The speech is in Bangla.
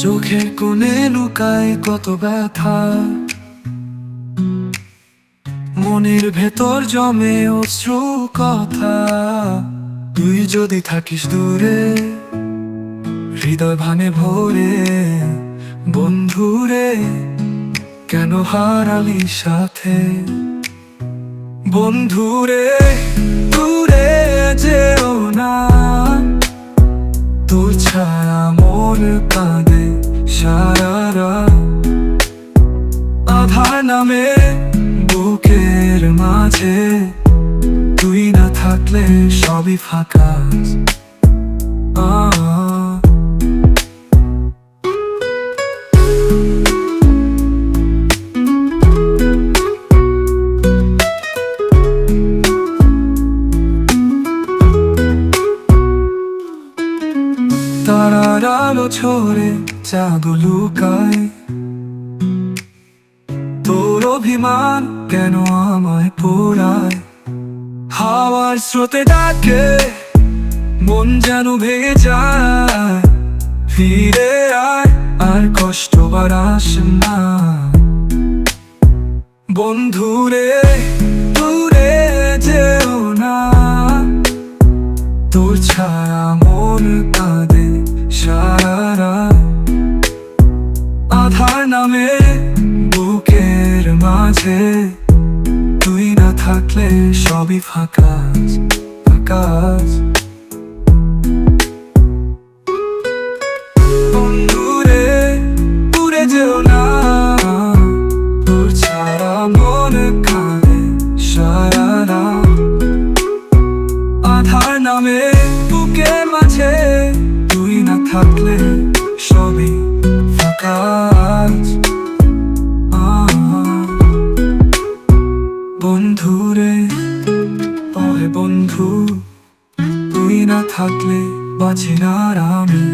চোখের কোণে লুকায় কত ব্যথা। মনের ভেতর জমে অশ্রু কথা। তুই যদি থাকিস দূরে, হৃদয় ভাঙে ভোরে, বন্ধুরে, কেন হারালি সাথে? বন্ধুরে, দূরে যেও না। তোর ছায়া মোর কাঁদে। সারা আধার নামে বুকের মাঝে। তুই না থাকলে সবই ফাঁকা। আহ তারার আলো ছড়ে চাঁদ লুকায়। তোর অভিমান কেন আমায় পোড়ায়? হাওয়ার স্রোতে ডাকে, মন যেন ভেঙে যায় ফিরে আয়, আর কষ্ট বাড়াস না। বন্ধুরে দূরে যেও না। তোর ছায়া মন কাঁদে সারা। আধার নামে বুকের মাঝে তুই না থাকলে সবই ফাঁকা ফাঁকা বন্ধুরে উড়ে যেও না তোর ছায়া মন কাঁদে সারা। আধার নামে বুকের মাঝে থাকলে সবই ফাঁকা বন্ধুরে ওরে বন্ধু তুই না থাকলে বাঁচে না আমি।